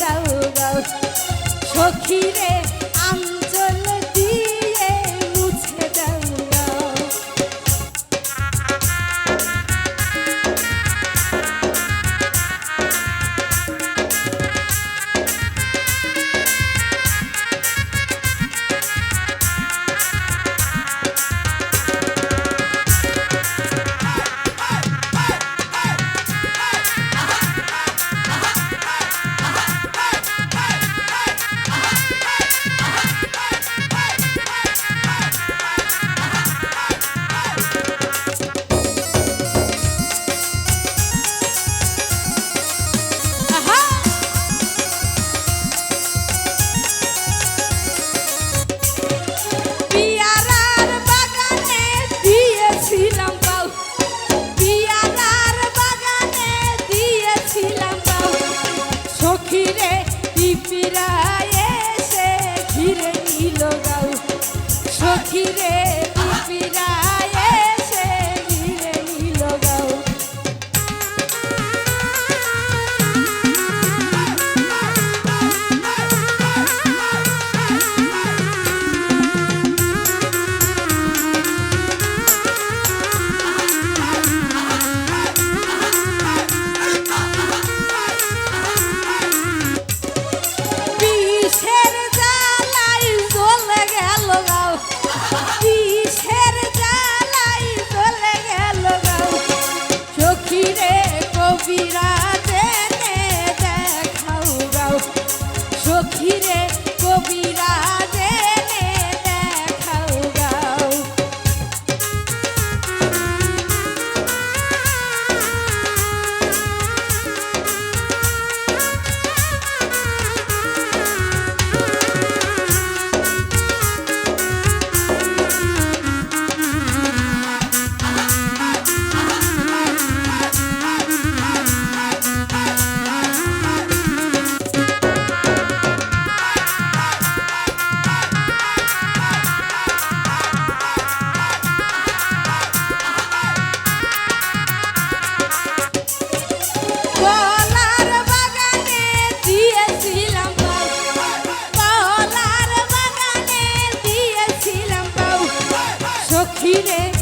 গাও গাও। সখী রে সখীরে পিপিরা ফিরে